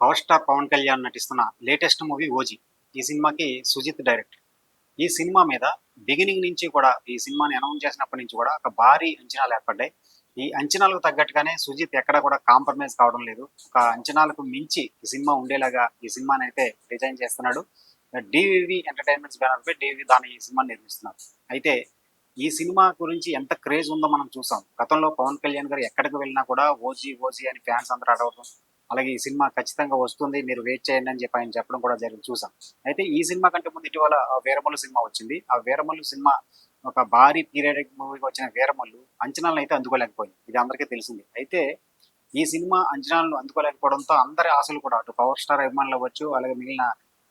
Power star Pawan Kalyan నటిస్తున్న latest movie OG. ఈ సినిమాకి సుజిత్ డైరెక్టర్ ఈ సినిమా మీద బిగినింగ్ నుంచి కూడా ఈ సినిమాని అనౌన్స్ చేసినప్పటి నుంచి కూడా ఒక భారీ అంచనాలు ఏర్పడ్డాయి. ఈ అంచనాలకు తగ్గట్టుగానే సుజిత్ ఎక్కడ కూడా కాంప్రమైజ్ కావడం లేదు. ఒక అంచనాలకు మించి ఈ సినిమా ఉండేలాగా ఈ సినిమాని అయితే డిజైన్ చేస్తున్నాడు. డివివి ఎంటర్టైన్మెంట్స్ బ్యానర్ పై డివి దాని ఈ సినిమాని నిర్మిస్తున్నారు. అయితే ఈ సినిమా గురించి ఎంత క్రేజ్ ఉందో మనం చూసాం. గతంలో పవన్ కళ్యాణ్ గారు ఎక్కడికి వెళ్ళినా కూడా ఓజీ ఓజీ అని ఫ్యాన్స్ అందరూ అడగడం అలాగే ఈ సినిమా ఖచ్చితంగా వస్తుంది మీరు వెయిట్ చేయండి అని చెప్పి ఆయన చెప్పడం కూడా జరిగింది చూసాం. అయితే ఈ సినిమా కంటే ముందు ఇటీవల వీరమల్లు సినిమా వచ్చింది. ఆ వీరమల్లు సినిమా ఒక భారీ పీరియడిక్ మూవీకి వచ్చిన వీరమల్లు అంచనాలను అయితే అందుకోలేకపోయింది. ఇది అందరికీ తెలిసింది. అయితే ఈ సినిమా అంచనాలను అందుకోలేకపోవడంతో అందరి ఆశలు కూడా అటు పవర్ స్టార్ అభిమానులు అవ్వచ్చు అలాగే మిగిలిన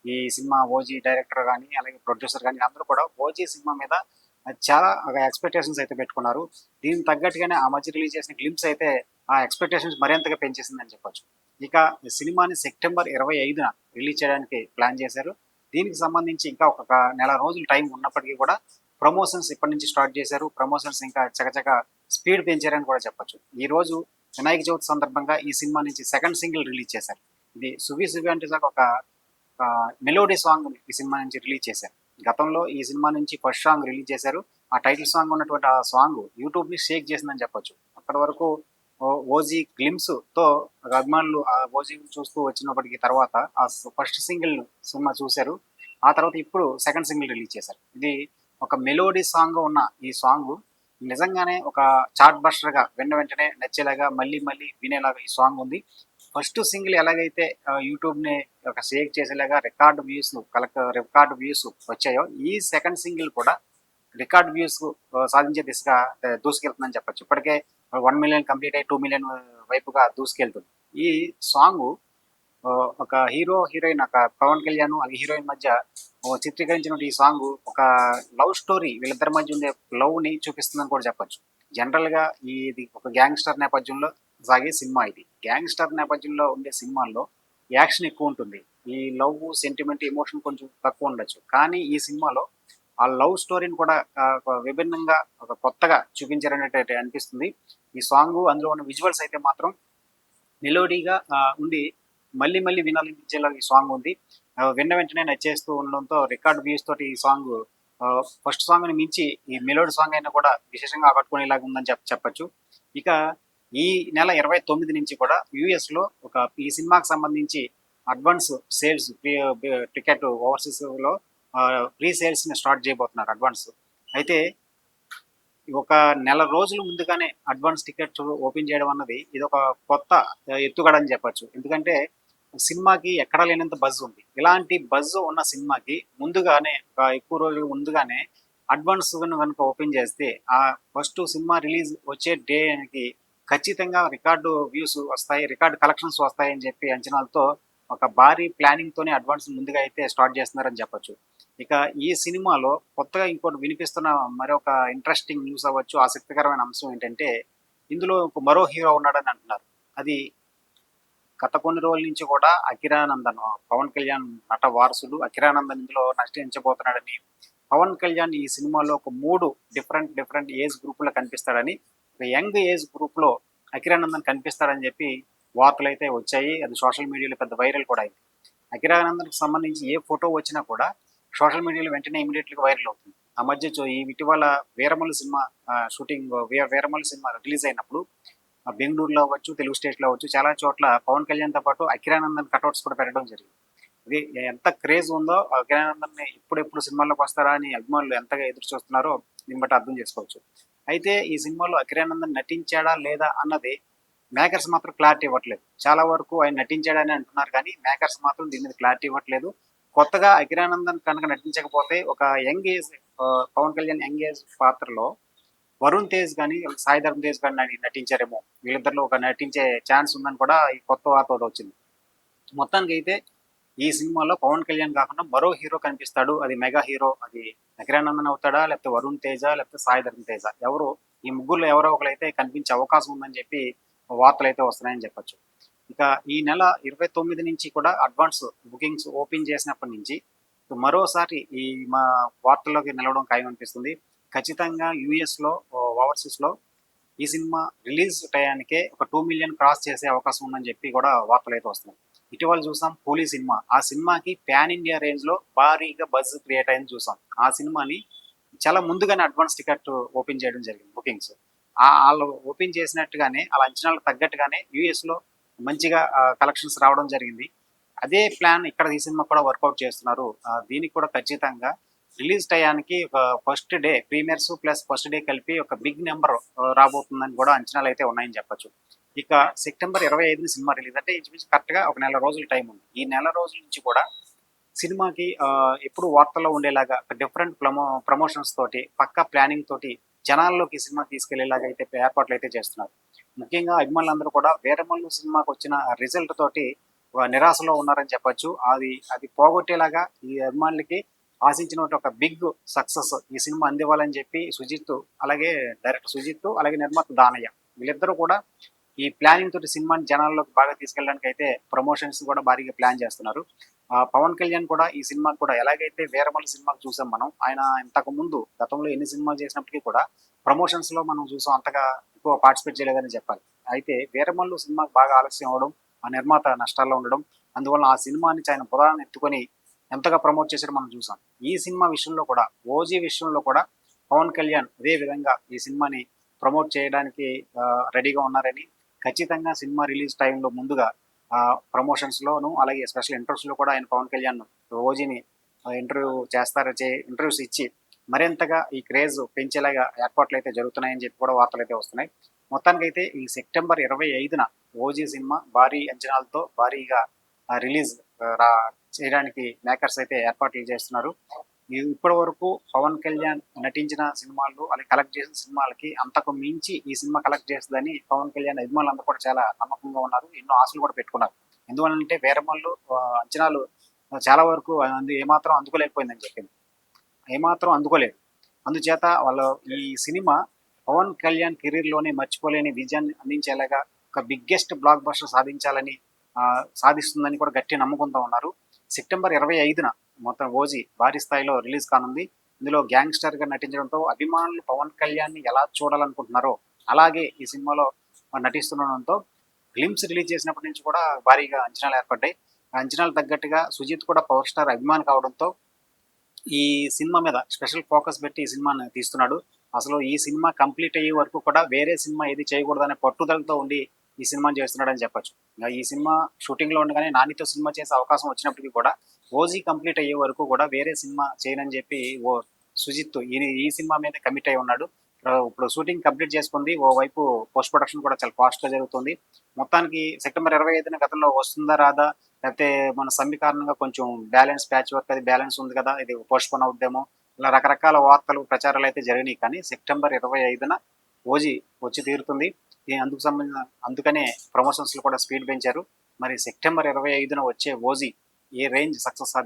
ఈ సినిమా ఓజీ డైరెక్టర్ కానీ అలాగే ప్రొడ్యూసర్ కానీ అందరూ కూడా ఓజీ సినిమా మీద చాలా ఎక్స్పెక్టేషన్స్ అయితే పెట్టుకున్నారు. దీనికి తగ్గట్టుగానే ఆ మధ్య రిలీజ్ చేసిన గ్లిమ్స్ అయితే ఆ ఎక్స్పెక్టేషన్స్ మరింతగా పెంచేసిందని చెప్పొచ్చు. ఇక సినిమాని సెప్టెంబర్ ఇరవై ఐదున రిలీజ్ చేయడానికి ప్లాన్ చేశారు. దీనికి సంబంధించి ఇంకా ఒక నెల రోజులు టైం ఉన్నప్పటికీ కూడా ప్రమోషన్స్ ఇప్పటి నుంచి స్టార్ట్ చేశారు. ప్రమోషన్స్ ఇంకా చకచక స్పీడ్ పెంచారని కూడా చెప్పొచ్చు. ఈ రోజు వినాయక చవితి సందర్భంగా ఈ సినిమా నుంచి సెకండ్ సింగిల్ రిలీజ్ చేశారు. ఇది సువి సువి అంటే ఒక మెలోడీ సాంగ్ ఈ సినిమా నుంచి రిలీజ్ చేశారు. గతంలో ఈ సినిమా నుంచి ఫస్ట్ సాంగ్ రిలీజ్ చేశారు. ఆ టైటిల్ సాంగ్ ఉన్నటువంటి ఆ సాంగ్ యూట్యూబ్ని షేక్ చేసిందని చెప్పొచ్చు. అప్పటి వరకు ఓజీ గ్లిమ్స్తో అభిమానులు ఆ ఓజీ చూస్తూ వచ్చినప్పటికి తర్వాత ఆ ఫస్ట్ సింగిల్ సినిమా చూశారు. ఆ తర్వాత ఇప్పుడు సెకండ్ సింగిల్ రిలీజ్ చేశారు. ఇది ఒక మెలోడీ సాంగ్ ఉన్న ఈ సాంగ్ నిజంగానే ఒక చార్ట్ బస్టర్గా వెన్న వెంటనే నచ్చేలాగా మళ్ళీ మళ్ళీ వినేలాగా ఈ సాంగ్ ఉంది. ఫస్ట్ సింగిల్ ఎలాగైతే యూట్యూబ్ని ఒక షేక్ చేసేలాగా record views collect record views వచ్చాయో ఈ సెకండ్ సింగిల్ కూడా రికార్డ్ వ్యూస్ సాధించే దిశగా దూసుకెళ్తుందని చెప్పచ్చు. ఇప్పటికే వన్ మిలియన్ కంప్లీట్ అయ్యి టూ మిలియన్ వైపుగా దూసుకెళ్తుంది. ఈ సాంగ్ ఒక హీరో హీరోయిన్ ఒక పవన్ కళ్యాణ్ హీరోయిన్ మధ్య చిత్రీకరించిన ఈ సాంగ్ ఒక లవ్ స్టోరీ వీళ్ళిద్దరి మధ్య ఉండే లవ్ని చూపిస్తుందని కూడా చెప్పొచ్చు. జనరల్గా ఇది ఒక గ్యాంగ్స్టర్ నేపథ్యంలో సాగే సినిమా ఇది. గ్యాంగ్స్టర్ నేపథ్యంలో ఉండే సినిమాల్లో యాక్షన్ ఎక్కువ ఉంటుంది. ఈ లవ్ సెంటిమెంట్ ఎమోషన్ కొంచెం తక్కువ ఉండొచ్చు. కానీ ఈ సినిమాలో ఆ లవ్ స్టోరీని కూడా విభిన్నంగా ఒక కొత్తగా చూపించారనేటట్టు అనిపిస్తుంది. ఈ సాంగ్ అందులో ఉన్న విజువల్స్ అయితే మాత్రం మెలోడీగా ఉండి మళ్ళీ మళ్ళీ వినాలనిపించేలా ఈ సాంగ్ ఉంది. విన్న వెంటనే నచ్చేస్తూ ఉండడంతో రికార్డ్ వ్యూస్ తోటి ఈ సాంగ్ ఫస్ట్ సాంగ్ని మించి ఈ మెలోడీ సాంగ్ అయినా కూడా విశేషంగా ఆకట్టుకునేలాగా ఉందని చెప్ప చెప్పచ్చు. ఇక ఈ నెల ఇరవై తొమ్మిది నుంచి కూడా యుఎస్లో ఒక ఈ సినిమాకి సంబంధించి అడ్వాన్స్ సేల్స్ టికెట్ ఓవర్సీస్లో ప్రీ సేల్స్ని స్టార్ట్ చేయబోతున్నారు అడ్వాన్స్. అయితే ఒక నెల రోజుల ముందుగానే అడ్వాన్స్ టికెట్ ఓపెన్ చేయడం అన్నది ఇది ఒక కొత్త ఎత్తుగడ అని చెప్పచ్చు. ఎందుకంటే సినిమాకి ఎక్కడా లేనంత బజ్ ఉంది. ఇలాంటి బజ్ ఉన్న సినిమాకి ముందుగానే ఎక్కువ రోజులు ముందుగానే అడ్వాన్స్ కనుక ఓపెన్ చేస్తే ఆ ఫస్ట్ సినిమా రిలీజ్ వచ్చే డేకి ఖచ్చితంగా రికార్డు వ్యూస్ వస్తాయి రికార్డు కలెక్షన్స్ వస్తాయి అని చెప్పి అంచనాలతో ఒక భారీ ప్లానింగ్ తోనే అడ్వాన్స్ ముందుగా అయితే స్టార్ట్ చేస్తున్నారని చెప్పొచ్చు. ఇక ఈ సినిమాలో కొత్తగా ఇంకోటి వినిపిస్తున్న మరొక ఇంట్రెస్టింగ్ న్యూస్ అవ్వచ్చు ఆసక్తికరమైన అంశం ఏంటంటే ఇందులో మరో హీరో ఉన్నాడని అంటున్నారు. అది గత కొన్ని రోజుల నుంచి కూడా అకిరానందన్ పవన్ కళ్యాణ్ నట వారసుడు అకిరానందన్ ఇందులో నష్టించబోతున్నాడని పవన్ కళ్యాణ్ ఈ సినిమాలో ఒక మూడు డిఫరెంట్ డిఫరెంట్ ఏజ్ గ్రూపులో కనిపిస్తాడని ఒక యంగ్ ఏజ్ గ్రూప్లో అకిరానందన్ కనిపిస్తాడని చెప్పి వార్తలు అయితే వచ్చాయి. అది సోషల్ మీడియాలో పెద్ద వైరల్ కూడా అయింది. అకిరానందన్కి సంబంధించి ఏ ఫోటో వచ్చినా కూడా సోషల్ మీడియాలో వెంటనే ఇమీడియట్గా వైరల్ అవుతుంది. ఆ మధ్య ఈ ఇటీవల Veeramalli cinema shooting Veeramalli cinema release అయినప్పుడు బెంగళూరులో అవ్వచ్చు తెలుగు స్టేట్లో అవ్వచ్చు చాలా చోట్ల పవన్ కళ్యాణ్తో పాటు అఖిరానందన్ కటౌట్స్ కూడా పెట్టడం జరిగింది. ఇది ఎంత క్రేజ్ ఉందో అకిరానందన్ ఎప్పుడెప్పుడు సినిమాల్లోకి వస్తారా అని అభిమానులు ఎంతగా ఎదురు చూస్తున్నారో దీన్ని బట్టి అర్థం చేసుకోవచ్చు. అయితే ఈ సినిమాలో అఖిరానందన్ నటించాడా లేదా అన్నది మేకర్స్ మాత్రం క్లారిటీ ఇవ్వట్లేదు. చాలా వరకు ఆయన నటించాడని అంటున్నారు కానీ మేకర్స్ మాత్రం దీని మీద క్లారిటీ ఇవ్వట్లేదు. కొత్తగా అకిరానందన్ కనుక నటించకపోతే ఒక young age Pawan Kalyan young age పాత్రలో వరుణ్ తేజ్ కానీ సాయి ధర్మ తేజ్ కానీ నటించారేమో. వీళ్ళిద్దరిలో ఒక నటించే ఛాన్స్ ఉందని కూడా ఈ కొత్త వార్త వచ్చింది. మొత్తానికి అయితే ఈ సినిమాలో పవన్ కళ్యాణ్ కాకుండా మరో హీరో కనిపిస్తాడు. అది మెగా హీరో. అది అకిరానందన్ అవుతాడా లేకపోతే వరుణ్ తేజ లేకపోతే సాయి ధర్మ తేజ? ఎవరు? ఈ ముగ్గురులో ఎవరో ఒకరైతే కనిపించే అవకాశం ఉందని చెప్పి వార్తలు అయితే వస్తున్నాయని చెప్పొచ్చు. ఇక ఈ నెల ఇరవై తొమ్మిది నుంచి కూడా అడ్వాన్స్ బుకింగ్స్ ఓపెన్ చేసినప్పటి నుంచి మరోసారి ఈ మా వార్తల్లోకి నిలవడం ఖాయం అనిపిస్తుంది. ఖచ్చితంగా యుఎస్లో ఓవర్సీస్లో ఈ సినిమా రిలీజ్ టయానికే ఒక టూ మిలియన్ క్రాస్ చేసే అవకాశం ఉందని చెప్పి కూడా వార్తలు అయితే వస్తున్నాయి. ఇటీవల చూసాం కూలీ సినిమా. ఆ సినిమాకి ప్యాన్ ఇండియా రేంజ్లో భారీగా బజ్ క్రియేట్ అయింది చూసాం. ఆ సినిమాని చాలా ముందుగానే అడ్వాన్స్ టికెట్ ఓపెన్ చేయడం జరిగింది బుకింగ్స్. ఆ వాళ్ళు ఓపెన్ చేసినట్టుగానే వాళ్ళ అంచనాలకు తగ్గట్టుగానే యుఎస్లో మంచిగా కలెక్షన్స్ రావడం జరిగింది. అదే ప్లాన్ ఇక్కడ ఈ సినిమా కూడా వర్కౌట్ చేస్తున్నారు. దీనికి కూడా ఖచ్చితంగా రిలీజ్ టయానికి ఒక first day premiers plus first day కలిపి ఒక బిగ్ నెంబర్ రాబోతుందని కూడా అంచనాలు అయితే ఉన్నాయని చెప్పొచ్చు. ఇక సెప్టెంబర్ ఇరవై ఐదుని సినిమా రిలీజ్ అంటే ఇంచుమించు కరెక్ట్గా ఒక నెల రోజుల టైం ఉంది. ఈ నెల రోజుల నుంచి కూడా సినిమాకి ఎప్పుడు వార్తల్లో ఉండేలాగా డిఫరెంట్ ప్రమో ప్రమోషన్స్ తోటి పక్కా ప్లానింగ్ తోటి జనాల్లోకి సినిమా తీసుకెళ్ళేలాగా అయితే ఏర్పాట్లు అయితే చేస్తున్నారు. ముఖ్యంగా అభిమానులందరూ కూడా వీరమల్లు సినిమాకి వచ్చిన రిజల్ట్ తోటి నిరాశలో ఉన్నారని చెప్పొచ్చు. అది అది పోగొట్టేలాగా ఈ అభిమానులకి ఆశించిన ఒక బిగ్ సక్సెస్ ఈ సినిమా అందివ్వాలని చెప్పి సుజిత్ అలాగే డైరెక్టర్ సుజిత్ అలాగే నిర్మాత దానయ్య వీళ్ళిద్దరూ కూడా ఈ ప్లానింగ్ తోటి సినిమాని జనాల్లోకి బాగా తీసుకెళ్ళడానికి అయితే ప్రమోషన్స్ కూడా భారీగా ప్లాన్ చేస్తున్నారు. ఆ, పవన్ కళ్యాణ్ కూడా ఈ సినిమాకి కూడా ఎలాగైతే వేరమల్లి సినిమాకి చూసాం మనం ఆయన ఇంతకు ముందు గతంలో ఎన్ని సినిమాలు చేసినప్పటికీ కూడా ప్రమోషన్స్లో మనం చూసాం అంతగా ఎక్కువ పార్టిసిపేట్ చేయలేదని చెప్పాలి. అయితే వీరమల్లు సినిమాకి బాగా ఆలస్యం అవడం ఆ నిర్మాత నష్టాల్లో ఉండడం అందువల్ల ఆ సినిమాని ఆయన పురాణాన్ని ఎత్తుకొని ఎంతగా ప్రమోట్ చేశారో మనం చూసాం. ఈ సినిమా విషయంలో కూడా ఓజీ విషయంలో కూడా పవన్ కళ్యాణ్ అదే విధంగా ఈ సినిమాని ప్రమోట్ చేయడానికి రెడీగా ఉన్నారని ఖచ్చితంగా సినిమా రిలీజ్ టైంలో ముందుగా ప్రమోషన్స్లోను ప్రమోషన్స్ లోను అలాగే స్పెషల్ ఇంటర్వ్యూస్లో కూడా ఆయన పవన్ కళ్యాణ్ ఓజీని ఇంటర్వ్యూ చేస్తారు చే ఇంటర్వ్యూస్ ఇచ్చి మరింతగా ఈ క్రేజ్ పెంచేలాగా ఏర్పాట్లు అయితే జరుగుతున్నాయని చెప్పి కూడా వార్తలు అయితే వస్తున్నాయి. మొత్తానికైతే ఈ సెప్టెంబర్ ఇరవై ఐదున ఓజీ సినిమా భారీ అంచనాలతో భారీగా రిలీజ్ రా చేయడానికి మేకర్స్ అయితే ఏర్పాట్లు చేస్తున్నారు. ఇప్పటి వరకు పవన్ కళ్యాణ్ నటించిన సినిమాలు అలాగే కలెక్ట్ చేసిన సినిమాలకి అంతకు మించి ఈ సినిమా కలెక్ట్ చేస్తుందని పవన్ కళ్యాణ్ అభిమానులందరూ కూడా చాలా నమ్మకంగా ఉన్నారు. ఎన్నో ఆశలు కూడా పెట్టుకున్నారు. ఎందువల్లంటే వేరమల్లు అంచనాలు చాలా వరకు ఏమాత్రం అందుకోలేకపోయిందని చెప్పింది ఏమాత్రం అందుకోలేదు. అందుచేత వాళ్ళు ఈ సినిమా పవన్ కళ్యాణ్ కెరీర్లోనే మర్చిపోలేని విజయాన్ని అందించేలాగా ఒక బిగ్గెస్ట్ బ్లాక్ బస్టర్ సాధించాలని సాధిస్తుందని కూడా గట్టి నమ్ముకుంటూ ఉన్నారు. సెప్టెంబర్ ఇరవై ఐదున మొత్తం ఓజీ భారీ స్థాయిలో రిలీజ్ కానుంది. ఇందులో గ్యాంగ్స్టర్గా నటించడంతో అభిమానులు పవన్ కళ్యాణ్ని ఎలా చూడాలనుకుంటున్నారో అలాగే ఈ సినిమాలో నటిస్తుండడంతో ఫిలిమ్స్ రిలీజ్ చేసినప్పటి నుంచి కూడా భారీగా అంచనాలు ఏర్పడ్డాయి. ఆ అంచనాలు తగ్గట్టుగా సుజిత్ కూడా పవర్ స్టార్ అభిమాని కావడంతో ఈ సినిమా మీద స్పెషల్ ఫోకస్ పెట్టి ఈ సినిమాని తీస్తున్నాడు. అసలు ఈ సినిమా కంప్లీట్ అయ్యే వరకు కూడా వేరే సినిమా ఏది చేయకూడదనే పట్టుదలతో ఉండి ఈ సినిమాని చేస్తున్నాడని చెప్పొచ్చు. ఇంకా ఈ సినిమా షూటింగ్లో ఉండగానే నానితో సినిమా చేసే అవకాశం వచ్చినప్పటికీ కూడా ఓజీ కంప్లీట్ అయ్యే వరకు కూడా వేరే సినిమా చేయనని చెప్పి ఓ సుజిత్ ఈ ఈ సినిమా మీద కమిట్ అయి ఉన్నాడు. ఇప్పుడు- ఇప్పుడు షూటింగ్ కంప్లీట్ చేసుకుంది. ఓ వైపు పోస్ట్ ప్రొడక్షన్ కూడా చాలా ఫాస్ట్గా జరుగుతుంది. మొత్తానికి సెప్టెంబర్ ఇరవై ఐదున గతంలో వస్తుందా రాదా లేకపోతే మన సమ్మె కారణంగా కొంచెం బ్యాలెన్స్ ప్యాచ్ వర్క్ అది బ్యాలెన్స్ ఉంది కదా ఇది పోస్ట్పోన్ అవుద్దేమో ఇలా రకరకాల వార్తలు ప్రచారాలు అయితే జరిగినాయి. కానీ సెప్టెంబర్ ఇరవై ఐదున ఓజీ వచ్చి తీరుతుంది. అందుకు సంబంధించిన అందుకనే ప్రమోషన్స్ కూడా స్పీడ్ పెంచారు. మరి సెప్టెంబర్ ఇరవై ఐదున వచ్చే ఓజీ ఏ రేంజ్ సక్సెస్ సాధి